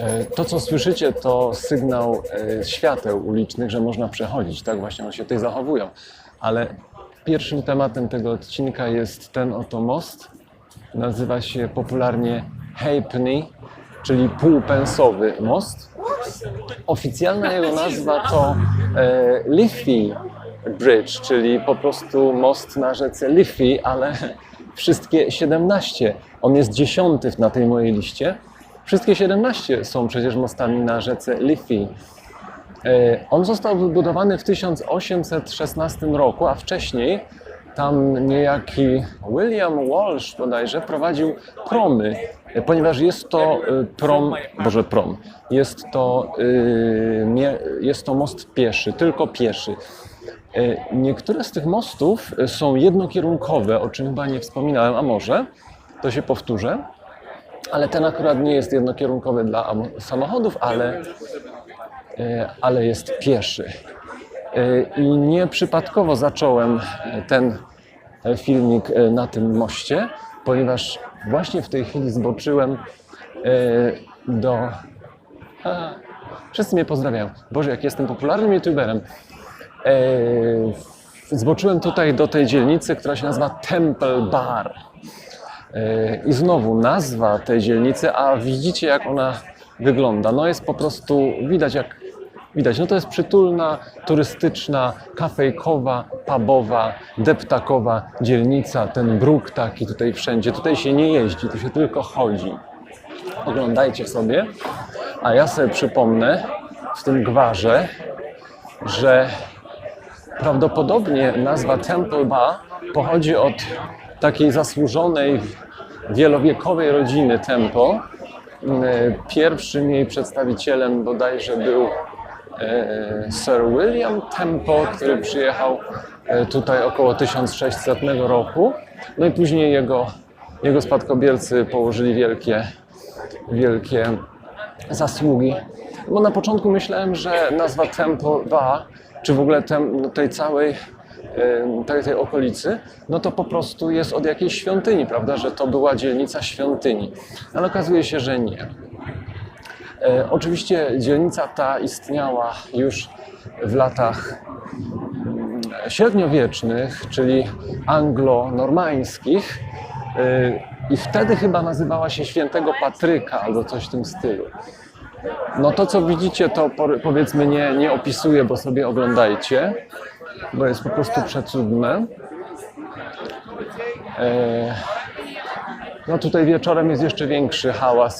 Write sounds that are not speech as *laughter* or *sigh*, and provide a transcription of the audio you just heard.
E, To, co słyszycie, to sygnał e, świateł ulicznych, że można przechodzić. Tak właśnie one się tutaj zachowują. Ale pierwszym tematem tego odcinka jest ten oto most. Nazywa się popularnie Halfpenny, czyli półpensowy most. Oficjalna *laughs* jego nazwa to e, Liffey Bridge, czyli po prostu most na rzece Liffey, ale *laughs* wszystkie 17. On jest dziesiąty na tej mojej liście. Wszystkie 17 są przecież mostami na rzece Liffey. E, On został wybudowany w 1816 roku, a wcześniej tam niejaki William Walsh bodajże prowadził promy, e, ponieważ jest to e, prom, boże prom, jest to, jest to most pieszy, tylko pieszy. Niektóre z tych mostów są jednokierunkowe, o czym chyba nie wspominałem, a może, to się powtórzę, ale ten akurat nie jest jednokierunkowy dla am- samochodów, ale e, ale jest pieszy. E, I nieprzypadkowo zacząłem e, ten filmik na tym moście, ponieważ właśnie w tej chwili zboczyłem do. Wszyscy mnie pozdrawiają. Boże, jak jestem popularnym youtuberem. Zboczyłem tutaj do tej dzielnicy, która się nazywa Temple Bar. E, I znowu nazwa tej dzielnicy, a widzicie jak ona wygląda. No jest po prostu, widać jak, widać, no to jest przytulna, turystyczna, kafejkowa, pubowa, deptakowa dzielnica. Ten bruk taki tutaj wszędzie. Tutaj się nie jeździ, tu się tylko chodzi. Oglądajcie sobie, a ja sobie przypomnę w tym gwarze, że Prawdopodobnie nazwa Temple Bar pochodzi od takiej zasłużonej, wielowiekowej rodziny Temple. Mm, Pierwszym jej przedstawicielem bodajże był e, Sir William Temple, który przyjechał e, tutaj około 1600 roku. No i później jego, jego spadkobiercy położyli wielkie, wielkie zasługi. Bo na początku myślałem, że nazwa Temple Bar, czy w ogóle tem, no tej całej tej, tej okolicy, no to po prostu jest od jakiejś świątyni, prawda, że to była dzielnica świątyni. Ale okazuje się, że nie. E, oczywiście dzielnica ta istniała już w latach mm, średniowiecznych, czyli anglo-normańskich e, i wtedy chyba nazywała się Świętego Patryka albo coś w tym stylu. No to, co widzicie, to po- powiedzmy nie, nie opisuję, bo sobie oglądajcie, bo jest po prostu przecudne. E, No tutaj wieczorem jest jeszcze większy hałas